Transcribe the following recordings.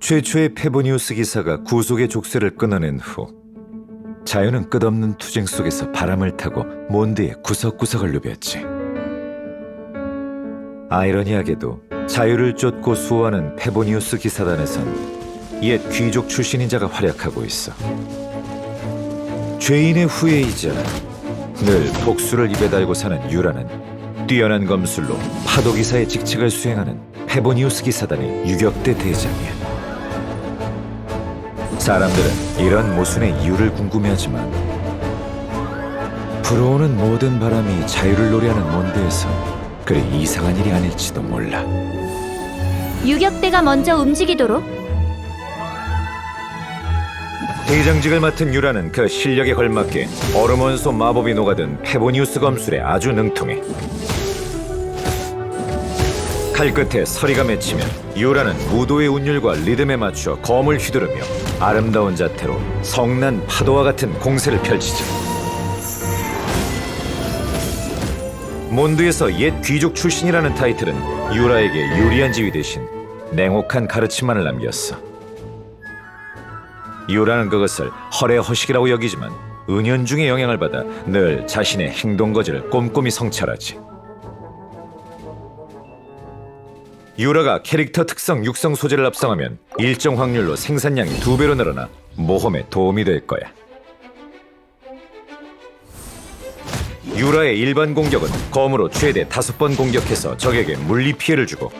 최초의 페보니우스 기사가 구속의 족쇄를 끊어낸 후 자유는 끝없는 투쟁 속에서 바람을 타고 몬드의 구석구석을 누볐지. 아이러니하게도 자유를 쫓고 수호하는 페보니우스 기사단에선 옛 귀족 출신인 자가 활약하고 있어. 죄인의 후예이자 늘 복수를 입에 달고 사는 유라는 뛰어난 검술로 파도 기사의 직책을 수행하는 페보니우스 기사단의 유격대 대장이야. 사람들은 이런 모순의 이유를 궁금해하지만 불어오는 모든 바람이 자유를 노래하는 몬드에서 그리 이상한 일이 아닐지도 몰라. 유격대가 먼저 움직이도록 대장직을 맡은 유라는 그 실력에 걸맞게 어르몬소 마법이 녹아든 페보니우스 검술에 아주 능통해. 칼 끝에 서리가 맺히면 유라는 무도의 운율과 리듬에 맞춰 검을 휘두르며 아름다운 자태로 성난 파도와 같은 공세를 펼치지. 몬드에서 옛 귀족 출신이라는 타이틀은 유라에게 유리한 지위 대신 냉혹한 가르침만을 남겼어. 유라는 그것을 허례허식이라고 여기지만 은연중의 영향을 받아 늘 자신의 행동 거지를 꼼꼼히 성찰하지. 유라가 캐릭터 특성 육성 소재를 합성하면 일정 확률로 생산량이 두 배로 늘어나 모험에 도움이 될 거야. 유라의 일반 공격은 검으로 최대 다섯 번 공격해서 적에게 물리 피해를 주고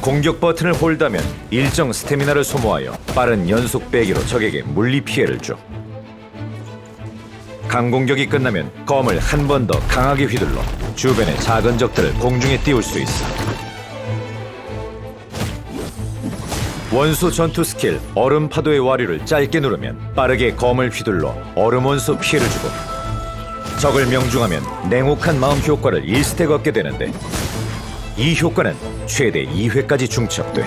공격 버튼을 홀다면 일정 스태미나를 소모하여 빠른 연속 빼기로 적에게 물리 피해를 줘. 강공격이 끝나면 검을 한 번 더 강하게 휘둘러 주변의 작은 적들을 공중에 띄울 수 있어. 원소 전투 스킬 얼음 파도의 와류를 짧게 누르면 빠르게 검을 휘둘러 얼음 원소 피해를 주고 적을 명중하면 냉혹한 마음 효과를 1스택 얻게 되는데 이 효과는 최대 2회까지 중첩돼.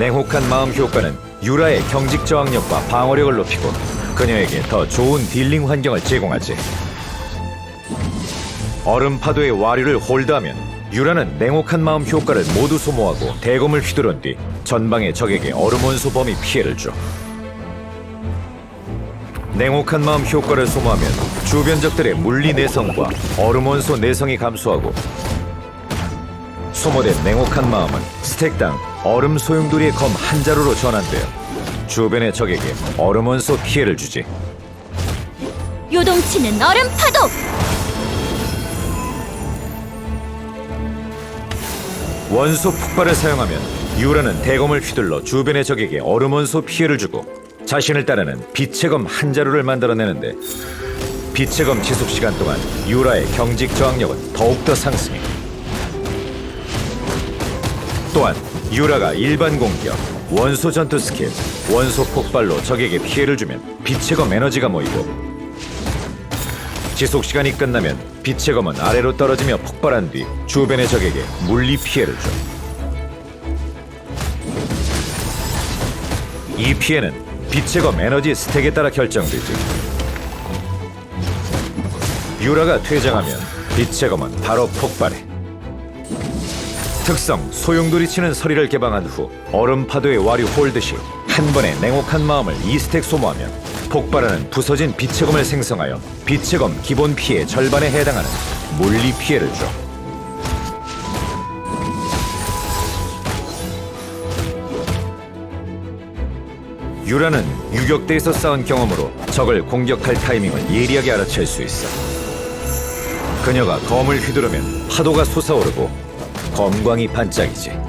냉혹한 마음 효과는 유라의 경직 저항력과 방어력을 높이고 그녀에게 더 좋은 딜링 환경을 제공하지. 얼음 파도의 와류를 홀드하면 유라는 냉혹한 마음 효과를 모두 소모하고 대검을 휘두른 뒤 전방의 적에게 얼음 원소 범위 피해를 줘. 냉혹한 마음 효과를 소모하면 주변 적들의 물리 내성과 얼음 원소 내성이 감소하고 소모된 냉혹한 마음은 스택당 얼음 소용돌이의 검 한 자루로 전환되어 주변의 적에게 얼음 원소 피해를 주지. 요동치는 얼음 파도 원소 폭발을 사용하면 유라는 대검을 휘둘러 주변의 적에게 얼음 원소 피해를 주고 자신을 따르는 빛의 검 한 자루를 만들어내는데 빛의 검 지속 시간 동안 유라의 경직 저항력은 더욱더 상승해. 또한 유라가 일반 공격, 원소 전투 스킬, 원소 폭발로 적에게 피해를 주면 빛의 검 에너지가 모이고 지속 시간이 끝나면 빛의 검은 아래로 떨어지며 폭발한 뒤 주변의 적에게 물리 피해를 줘. 이 피해는 빛의 검 에너지 스택에 따라 결정되지. 유라가 퇴장하면 빛의 검은 바로 폭발해. 특성 소용돌이 치는 서리를 개방한 후 얼음 파도의 와류 홀듯이 한 번에 냉혹한 마음을 2스택 소모하면 폭발하는 부서진 빛의 검을 생성하여 빛의 검 기본 피해 절반에 해당하는 물리 피해를 줘. 유라는 유격대에서 싸운 경험으로 적을 공격할 타이밍을 예리하게 알아챌 수 있어. 그녀가 검을 휘두르면 파도가 솟아오르고 검광이 반짝이지.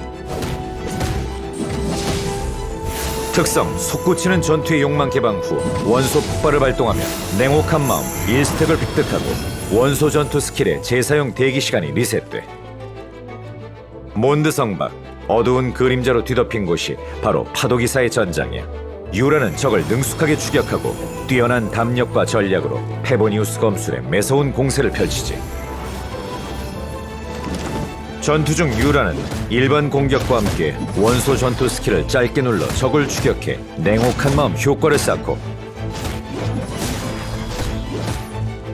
특성 솟구치는 전투의 욕망 개방 후 원소 폭발을 발동하면 냉혹한 마음 1스택을 획득하고 원소 전투 스킬의 재사용 대기 시간이 리셋돼. 몬드 성박 어두운 그림자로 뒤덮인 곳이 바로 파도기사의 전장이야. 유라는 적을 능숙하게 추격하고 뛰어난 담력과 전략으로 페보니우스 검술에 매서운 공세를 펼치지. 전투 중 유라는 일반 공격과 함께 원소 전투 스킬을 짧게 눌러 적을 추격해 냉혹한 마음 효과를 쌓고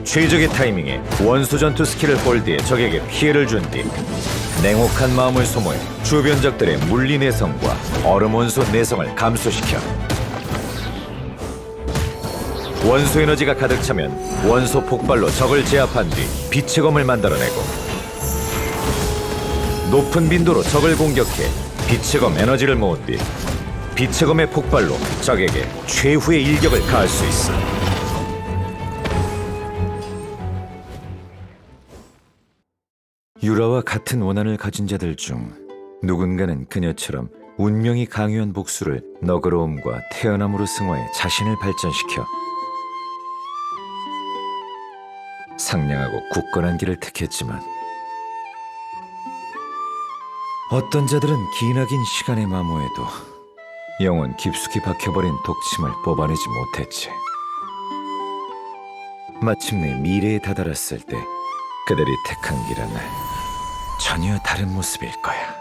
최적의 타이밍에 원소 전투 스킬을 홀드해 적에게 피해를 준 뒤 냉혹한 마음을 소모해 주변 적들의 물리 내성과 얼음 원소 내성을 감소시켜 원소 에너지가 가득 차면 원소 폭발로 적을 제압한 뒤 빛의 검을 만들어내고 높은 빈도로 적을 공격해 빛의 검 에너지를 모은 뒤 빛의 검의 폭발로 적에게 최후의 일격을 가할 수 있어. 유라와 같은 원한을 가진 자들 중 누군가는 그녀처럼 운명이 강요한 복수를 너그러움과 태어남으로 승화해 자신을 발전시켜 상냥하고 굳건한 길을 택했지만 어떤 자들은 기나긴 시간의 마모에도 영혼 깊숙이 박혀버린 독침을 뽑아내지 못했지. 마침내 미래에 다다랐을 때 그들이 택한 길은 전혀 다른 모습일 거야.